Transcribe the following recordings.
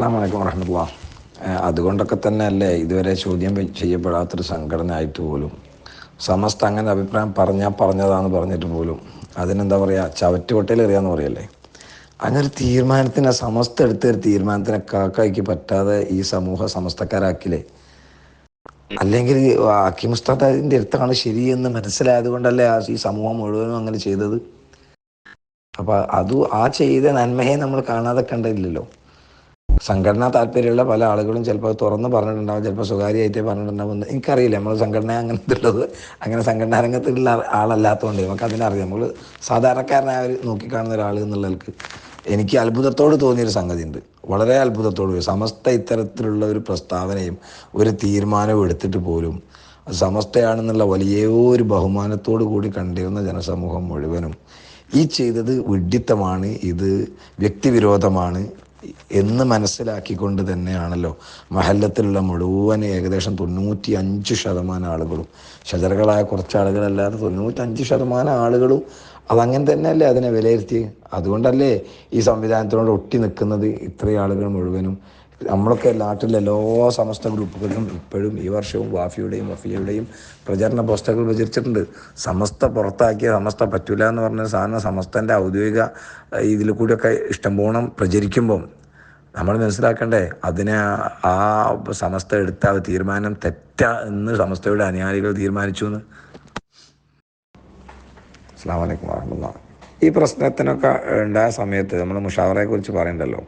അസ്സാം വലൈക്കും വറഹമുല്ല അതുകൊണ്ടൊക്കെ തന്നെ അല്ലേ ഇതുവരെ ചോദ്യം ചെയ്യപ്പെടാത്തൊരു സംഘടന ആയിട്ട് പോലും. സമസ്ത അങ്ങനെ അഭിപ്രായം പറഞ്ഞാൽ പറഞ്ഞതാന്ന് പറഞ്ഞിട്ട് പോലും അതിനെന്താ പറയുക ചവറ്റുകൊട്ടയിലെറിയാന്ന് പറയല്ലേ. അങ്ങനെ ഒരു തീരുമാനത്തിന് സമസ്ത എടുത്ത ഒരു തീരുമാനത്തിനെ കാക്കായ്ക്ക് പറ്റാതെ ഈ സമൂഹ സമസ്തക്കാരാക്കില്ലേ. അല്ലെങ്കിൽ അക്കിം മുസ്താദിന്റെ അടുത്താണ് ശരിയെന്ന് മനസ്സിലായത് കൊണ്ടല്ലേ ഈ സമൂഹം മുഴുവനും അങ്ങനെ ചെയ്തത്. അപ്പൊ അത് ആ ചെയ്ത നന്മയെ നമ്മൾ കാണാതെ കണ്ടില്ലല്ലോ. സംഘടനാ താല്പര്യമുള്ള പല ആളുകളും ചിലപ്പോൾ തുറന്ന് പറഞ്ഞിട്ടുണ്ടാവും ചിലപ്പോൾ സ്വകാര്യമായിട്ട് പറഞ്ഞിട്ടുണ്ടാവും എനിക്കറിയില്ല. നമ്മൾ സംഘടന അങ്ങനത്തെ ഉള്ളത് അങ്ങനെ സംഘടനാ രംഗത്തുള്ള ആളല്ലാത്തതുകൊണ്ട് നമുക്ക് അതിനറിയാം. നമ്മൾ സാധാരണക്കാരനായ ഒരു നോക്കിക്കാണുന്ന ഒരാൾ എന്നുള്ളവർക്ക് എനിക്ക് അത്ഭുതത്തോട് തോന്നിയൊരു സംഗതി ഉണ്ട് വളരെ അത്ഭുതത്തോട് സമസ്ത ഇത്തരത്തിലുള്ള ഒരു പ്രസ്താവനയും ഒരു തീരുമാനവും എടുത്തിട്ട് പോലും സമസ്തയാണെന്നുള്ള വലിയൊരു ബഹുമാനത്തോടു കൂടി കണ്ടിരുന്ന ജനസമൂഹം മുഴുവനും ഈ ചെയ്തത് വിഡ്ഢിത്തമാണ് ഇത് വ്യക്തിവിരോധമാണ് എന്ന് മനസ്സിലാക്കിക്കൊണ്ട് തന്നെയാണല്ലോ മഹല്ലത്തിലുള്ള മുഴുവൻ ഏകദേശം തൊണ്ണൂറ്റി അഞ്ച് ശതമാനം ആളുകളും. ഷജറകളായ കുറച്ച് ആളുകളല്ലാതെ തൊണ്ണൂറ്റഞ്ച് ശതമാനം ആളുകളും അതങ്ങനെ തന്നെയല്ലേ അതിനെ വിലയിരുത്തി അതുകൊണ്ടല്ലേ ഈ സംവിധാനത്തിനോട് ഒട്ടി നിൽക്കുന്നത് ഇത്രയും ആളുകൾ മുഴുവനും. നമ്മളൊക്കെ നാട്ടിലെ എല്ലാ സമസ്ത ഗ്രൂപ്പുകളിലും ഇപ്പോഴും ഈ വർഷവും വാഫിയുടെയും വഫിയയുടെയും പ്രചരണ പോസ്റ്ററുകൾ പ്രചരിച്ചിട്ടുണ്ട് സമസ്ത പുറത്താക്കിയ സമസ്ത പറ്റൂല എന്ന് പറഞ്ഞ സാധനം സമസ്തന്റെ ഔദ്യോഗിക ഇതിൽ കൂടിയൊക്കെ ഇഷ്ടംപോണം പ്രചരിക്കുമ്പം നമ്മൾ മനസ്സിലാക്കണ്ടേ അതിനെ ആ സമസ്ത എടുത്ത തീരുമാനം തെറ്റ എന്ന് സമസ്തയുടെ അനുയായികൾ തീരുമാനിച്ചു എന്ന്. അസ്സാം വലൈക്കും വാഹമുല്ല ഈ പ്രശ്നത്തിനൊക്കെ ഉണ്ടായ സമയത്ത് നമ്മൾ മുഷാവറയെ കുറിച്ച് പറയണ്ടല്ലോ.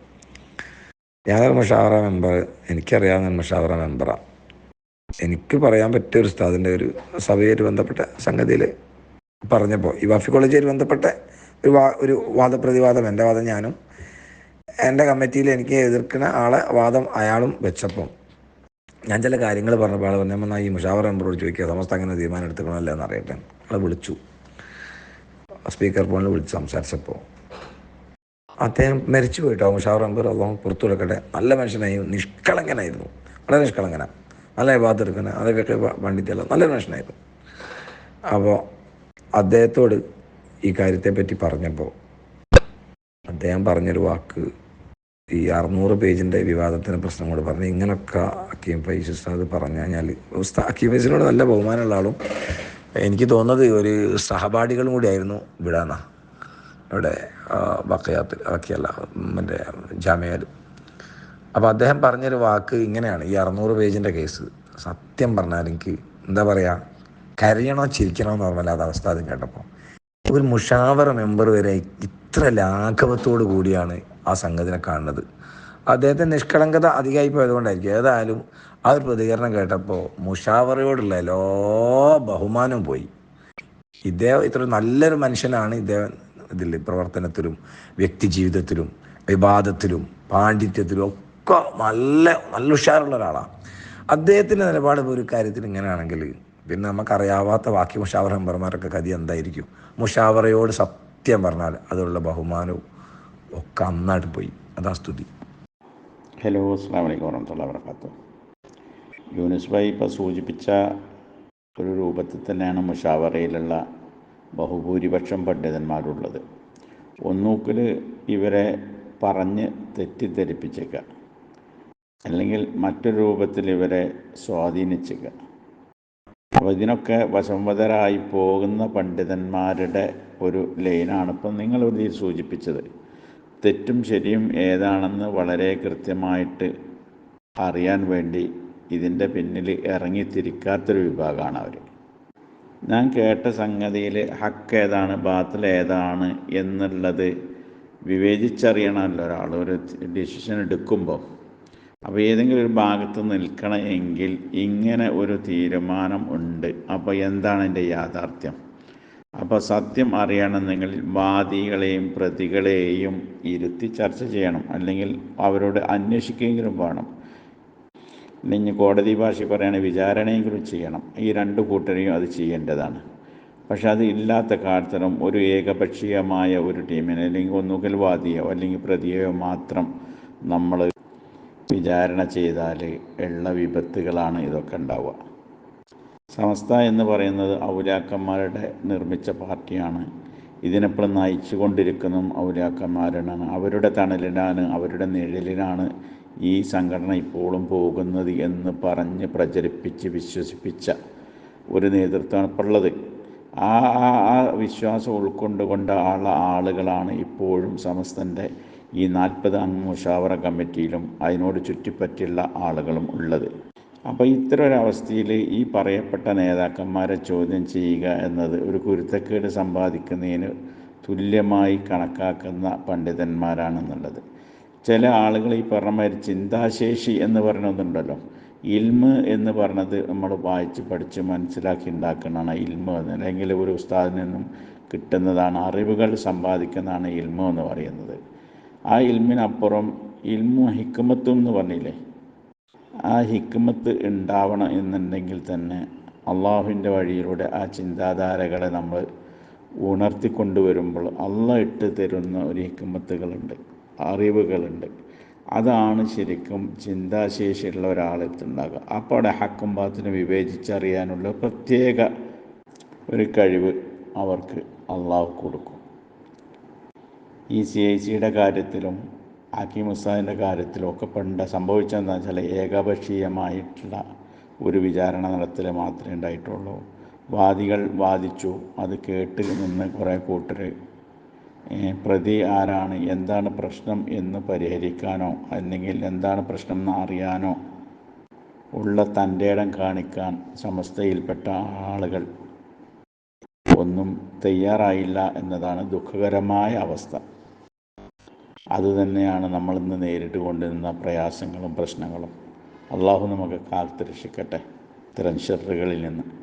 ഞാനൊരു മുഷാവറ മെമ്പർ എനിക്കറിയാവുന്ന ഞാൻ മുഷാവറ മെമ്പറാണ് എനിക്ക് പറയാൻ പറ്റിയ ഒരു ഉസ്താദിന്റെ ഒരു സഭയായിട്ട് ബന്ധപ്പെട്ട സംഗതിയിൽ പറഞ്ഞപ്പോൾ ഈ വഫി കോളേജുമായിട്ട് ബന്ധപ്പെട്ട ഒരു വാ ഒരു വാദപ്രതിവാദം എന്റെ വാദം ഞാനും എന്റെ കമ്മിറ്റിയിൽ എനിക്ക് എതിർക്കുന്ന ആളെ വാദം അയാളും വെച്ചപ്പം ഞാൻ ചില കാര്യങ്ങൾ പറഞ്ഞപ്പോൾ ആൾ പറഞ്ഞപ്പോൾ ഈ മുഷാവർ മെമ്പറോട് ചോദിക്കുക സമസ്ത അങ്ങനെ തീരുമാനം എടുത്തുക്കണമല്ലോ എന്ന് അറിയട്ടെ ആളെ വിളിച്ചു. സ്പീക്കർ ഫോണിൽ വിളിച്ച് സംസാരിച്ചപ്പോൾ അദ്ദേഹം മരിച്ചു പോയിട്ടോ ഷാർ അമ്പർ അള്ളാഹു പുറത്തു കൊടുക്കട്ടെ നല്ല മനുഷ്യനായിരുന്നു നിഷ്കളങ്കനായിരുന്നു. വളരെ നിഷ്കളങ്കന. നല്ല വിവാദം എടുക്കുന്ന അതൊക്കെ പണ്ഡിത്യല്ല നല്ലൊരു മനുഷ്യനായിരുന്നു. അപ്പോൾ അദ്ദേഹത്തോട് ഈ കാര്യത്തെ പറ്റി പറഞ്ഞപ്പോൾ അദ്ദേഹം പറഞ്ഞൊരു വാക്ക് ഈ അറുന്നൂറ് പേജിന്റെ വിവാദത്തിന് പ്രശ്നം കൂടെ പറഞ്ഞു ഇങ്ങനൊക്കെ അക്കീം ഫൈസ് ഉസ്താദ് പറഞ്ഞു കഴിഞ്ഞാൽ ഉസ്താ അക്കീം ഫൈസിനോട് നല്ല ബഹുമാനമുള്ള ആളും എനിക്ക് തോന്നുന്നത് ഒരു സഹപാഠികളും കൂടി ആയിരുന്നു വിടാന്ന. ഇവിടെ വക്കയാത്തിൽ വക്കയല്ല മറ്റേ ജാമ്യയിൽ അപ്പോൾ അദ്ദേഹം പറഞ്ഞൊരു വാക്ക് ഇങ്ങനെയാണ് ഈ അറുന്നൂറ് പേജിന്റെ കേസ്. സത്യം പറഞ്ഞാൽ എനിക്ക് എന്താ പറയുക കരയണോ ചിരിക്കണോ എന്ന് പറഞ്ഞാൽ അത് അവസ്ഥ അതും കേട്ടപ്പോൾ ഒരു മുഷാവർ മെമ്പർ വരെ ഇത്ര ലാഘവത്തോടു കൂടിയാണ് ആ സംഗതിനെ കാണുന്നത്. അദ്ദേഹത്തെ നിഷ്കളങ്കത അധികമായി പോയതുകൊണ്ടായിരിക്കും. ഏതായാലും ആ ഒരു പ്രതികരണം കേട്ടപ്പോൾ മുഷാവറയോടുള്ള എല്ലാ ബഹുമാനവും പോയി. ഇദ്ദേഹം ഇത്ര നല്ലൊരു മനുഷ്യനാണ്. ഇദ്ദേഹം ഇതിൽ പ്രവർത്തനത്തിലും വ്യക്തി ജീവിതത്തിലും വിവാദത്തിലും പാണ്ഡിത്യത്തിലും ഒക്കെ നല്ല നല്ല ഉഷാറുള്ള ഒരാളാണ് അദ്ദേഹത്തിന്റെ നിലപാട് ഒരു കാര്യത്തിൽ ഇങ്ങനെയാണെങ്കിൽ പിന്നെ നമുക്കറിയാവാത്ത ബാക്കി മുഷാവറ മെമ്പർമാരൊക്കെ കതി എന്തായിരിക്കും? മുഷാവറയോട് സത്യം പറഞ്ഞാൽ അതിലുള്ള ബഹുമാനവും ഒക്കെ അന്നായിട്ട് പോയി. അതാ സ്തുതി. ഹലോ അസ്സാം വലൈക്കും warahmatullahi wabarakatuh യൂനുസ് ഭായി ഇപ്പോൾ സൂചിപ്പിച്ച ഒരു രൂപത്തിൽ തന്നെയാണ് മുഷാവറയിലുള്ള ബഹുഭൂരിപക്ഷം പണ്ഡിതന്മാരുള്ളത്. ഒന്നൂക്കിൽ ഇവരെ പറഞ്ഞ് തെറ്റിദ്ധരിപ്പിച്ചേക്കുക അല്ലെങ്കിൽ മറ്റൊരു രൂപത്തിൽ ഇവരെ സ്വാധീനിച്ചേക്കുക അപ്പോൾ ഇതിനൊക്കെ വശംവതരായി പോകുന്ന പണ്ഡിതന്മാരുടെ ഒരു ലൈനാണ് ഇപ്പം നിങ്ങൾ ഇതിൽ സൂചിപ്പിച്ചത്. തെറ്റും ശരിയും ഏതാണെന്ന് വളരെ കൃത്യമായിട്ട് അറിയാൻ വേണ്ടി ഇതിന്റെ പിന്നിൽ ഇറങ്ങിത്തിരിക്കാത്തൊരു വിഭാഗമാണ് അവർ ഞാൻ കേട്ട സംഗതിയിൽ ഹക്ക് ഏതാണ് ബാത്തിൽ ഏതാണ് എന്നുള്ളത് വിവേചിച്ചറിയണമല്ലോ ഒരാൾ. ഒരു ഡിസിഷൻ എടുക്കുമ്പോൾ അപ്പോൾ ഏതെങ്കിലും ഒരു ഭാഗത്ത് നിൽക്കണമെങ്കിൽ ഇങ്ങനെ ഒരു തീരുമാനം ഉണ്ട്. അപ്പോൾ എന്താണ് എന്റെ യാഥാർത്ഥ്യം? അപ്പോൾ സത്യം അറിയണമെന്നെങ്കിൽ വാദികളെയും പ്രതികളെയും ഇരുത്തി ചർച്ച ചെയ്യണം. അല്ലെങ്കിൽ അവരോട് അന്വേഷിക്കുകയെങ്കിലും വേണം. അല്ലെങ്കിൽ കോടതി ഭാഷ പറയുകയാണെങ്കിൽ വിചാരണയെങ്കിലും ചെയ്യണം. ഈ രണ്ട് കൂട്ടരെയും അത് ചെയ്യേണ്ടതാണ്. പക്ഷെ അത് ഇല്ലാത്ത കാലത്തരം ഒരു ഏകപക്ഷീയമായ ഒരു ടീമിനെ അല്ലെങ്കിൽ ഒന്നുകിൽ വാദിയോ അല്ലെങ്കിൽ പ്രതിയോ മാത്രം നമ്മൾ വിചാരണ ചെയ്താൽ ഉള്ള വിപത്തുകളാണ് ഇതൊക്കെ ഉണ്ടാവുക. സമസ്ത എന്ന് പറയുന്നത് ഔലാക്കന്മാരുടെ നിർമ്മിച്ച പാർട്ടിയാണ്. ഇതിനെപ്പോഴും നയിച്ചു കൊണ്ടിരിക്കുന്നതും ഔലാക്കന്മാരാണ്. അവരുടെ തണലിലാണ് അവരുടെ നിഴലിലാണ് ഈ സംഘടന ഇപ്പോഴും പോകുന്നത് എന്ന് പറഞ്ഞ് പ്രചരിപ്പിച്ച് വിശ്വസിപ്പിച്ച ഒരു നേതൃത്വമാണ് ഇപ്പോൾ ഉള്ളത്. ആ ആ ആ വിശ്വാസം ഉൾക്കൊണ്ടുകൊണ്ട ആ ആളുകളാണ് ഇപ്പോഴും സമസ്തന്റെ ഈ നാൽപ്പത് അംഗ മുഷാവറ കമ്മിറ്റിയിലും അതിനോട് ചുറ്റിപ്പറ്റിയുള്ള ആളുകളും ഉള്ളത്. അപ്പോൾ ഇത്തരം ഒരവസ്ഥയിൽ ഈ പറയപ്പെട്ട നേതാക്കന്മാരെ ചോദ്യം ചെയ്യുക എന്നത് ഒരു കുരുത്തക്കേട് സമ്പാദിക്കുന്നതിന് തുല്യമായി കണക്കാക്കുന്ന പണ്ഡിതന്മാരാണെന്നുള്ളത്. ചില ആളുകൾ ഈ പറഞ്ഞ മാതിരി ചിന്താശേഷി എന്ന് പറയുന്നതുണ്ടല്ലോ ഇൽമ് എന്ന് പറഞ്ഞത് നമ്മൾ വായിച്ച് പഠിച്ച് മനസ്സിലാക്കി ഉണ്ടാക്കുന്നതാണ് ഇൽമ് എന്ന്. അല്ലെങ്കിൽ ഒരു ഉസ്താദിൽ നിന്നും കിട്ടുന്നതാണ് അറിവുകൾ സമ്പാദിക്കുന്നതാണ് ഇൽമ് എന്ന് പറയുന്നത്. ആ ഇൽമിനപ്പുറം ഇൽമു ഹിക്കുമത്തും എന്ന് പറഞ്ഞില്ലേ? ആ ഹിക്കുമത്ത് ഉണ്ടാവണം എന്നുണ്ടെങ്കിൽ തന്നെ അള്ളാഹുവിന്റെ വഴിയിലൂടെ ആ ചിന്താധാരകളെ നമ്മൾ ഉണർത്തിക്കൊണ്ടുവരുമ്പോൾ അള്ള ഇട്ട് തരുന്ന ഒരു ഹിക്മത്തുകളുണ്ട്. അറിവുകളുണ്ട്. അതാണ് ശരിക്കും ചിന്താശേഷിയുള്ള ഒരാളെത്തുണ്ടാകുക അപ്പോൾ അവിടെ ഹക്കും ബാത്തിനെ വിവേചിച്ചറിയാനുള്ള പ്രത്യേക ഒരു കഴിവ് അവർക്ക് അള്ളാഹു കൊടുക്കും. ഈ സി ഐ സിയുടെ കാര്യത്തിലും ഹക്കീം ഉസ്താദിന്റെ കാര്യത്തിലും ഒക്കെ പണ്ട് സംഭവിച്ചതെന്താ വെച്ചാൽ ഏകപക്ഷീയമായിട്ടുള്ള ഒരു വിചാരണ നടത്തൽ മാത്രമേ ഉണ്ടായിട്ടുള്ളൂ. വാദികൾ വാദിച്ചു അത് കേട്ട് നിന്ന് കുറേ കൂട്ടർ പ്രതി ആരാണ്? എന്താണ് പ്രശ്നം എന്ന് പരിഹരിക്കാനോ അല്ലെങ്കിൽ എന്താണ് പ്രശ്നം എന്ന് അറിയാനോ ഉള്ള തന്റെ ഇടം കാണിക്കാൻ സമസ്തയിൽപ്പെട്ട ആളുകൾ ഒന്നും തയ്യാറായില്ല എന്നതാണ് ദുഃഖകരമായ അവസ്ഥ. അതുതന്നെയാണ് നമ്മളിന്ന് നേരിട്ട് കൊണ്ടിരുന്ന പ്രയാസങ്ങളും പ്രശ്നങ്ങളും. അള്ളാഹു നമുക്ക് കാത്തുരക്ഷിക്കട്ടെ. ഇത്തരം ഷെറുകളിൽ നിന്ന്.